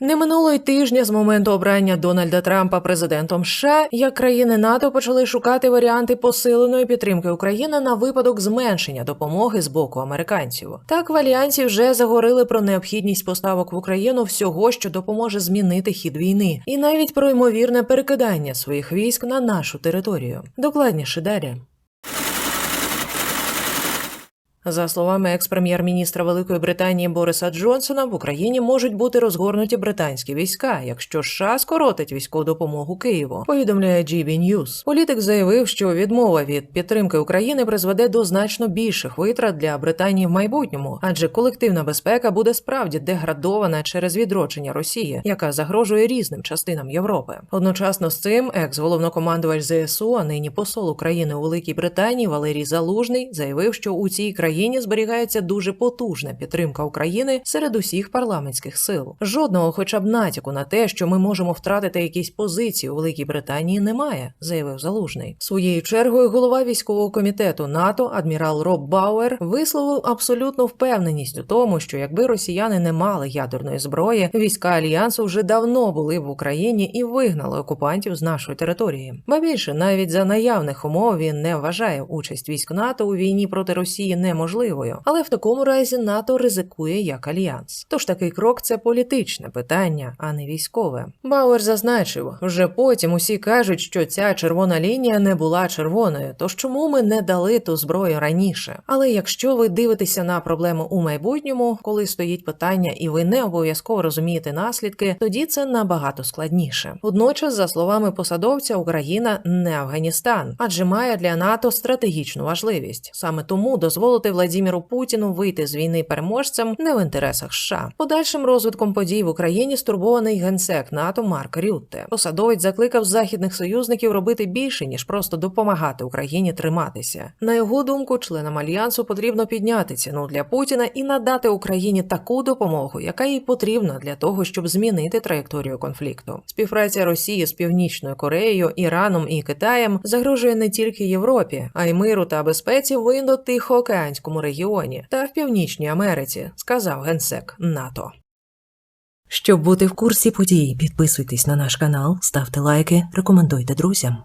Не минуло й тижня з моменту обрання Дональда Трампа президентом США, як країни НАТО почали шукати варіанти посиленої підтримки України на випадок зменшення допомоги з боку американців. Так в альянсі вже заговорили про необхідність поставок в Україну всього, що допоможе змінити хід війни, і навіть про ймовірне перекидання своїх військ на нашу територію. Докладніше далі. За словами екс-прем'єр-міністра Великої Британії Бориса Джонсона, в Україні можуть бути розгорнуті британські війська, якщо США скоротить військову допомогу Києву. Повідомляє GB News. Політик заявив, що відмова від підтримки України призведе до значно більших витрат для Британії в майбутньому, адже колективна безпека буде справді деградована через відродження Росії, яка загрожує різним частинам Європи. Одночасно з цим екс-головнокомандувач ЗСУ, а нині посол України у Великій Британії Валерій Залужний заявив, що у цій країні зберігається дуже потужна підтримка України серед усіх парламентських сил. Жодного, хоча б натяку на те, що ми можемо втратити якісь позиції у Великій Британії, немає, заявив Залужний. Своєю чергою голова військового комітету НАТО адмірал Роб Бауер висловив абсолютну впевненість у тому, що якби росіяни не мали ядерної зброї, війська альянсу вже давно були в Україні і вигнали окупантів з нашої території. Ба більше навіть за наявних умов він не вважає участь військ НАТО у війні проти Росії неможливою, але в такому разі НАТО ризикує як альянс. Тож такий крок це політичне питання, а не військове. Бауер зазначив, вже потім усі кажуть, що ця червона лінія не була червоною. Тож чому ми не дали ту зброю раніше? Але якщо ви дивитеся на проблему у майбутньому, коли стоїть питання, і ви не обов'язково розумієте наслідки, тоді це набагато складніше. Водночас, за словами посадовця, Україна не Афганістан, адже має для НАТО стратегічну важливість. Саме тому дозволити Владіміру Путіну вийти з війни переможцем не в інтересах США. Подальшим розвитком подій в Україні стурбований генсек НАТО Марк Рютте. Посадовець закликав західних союзників робити більше ніж просто допомагати Україні триматися. На його думку, членам альянсу потрібно підняти ціну для Путіна і надати Україні таку допомогу, яка їй потрібна для того, щоб змінити траєкторію конфлікту. Співпраця Росії з Північною Кореєю, Іраном і Китаєм загрожує не тільки Європі, а й миру та безпеці в індо-тихоокеанському регіоні та в Північній Америці, сказав генсек НАТО. Щоб бути в курсі подій, підписуйтесь на наш канал, ставте лайки, рекомендуйте друзям.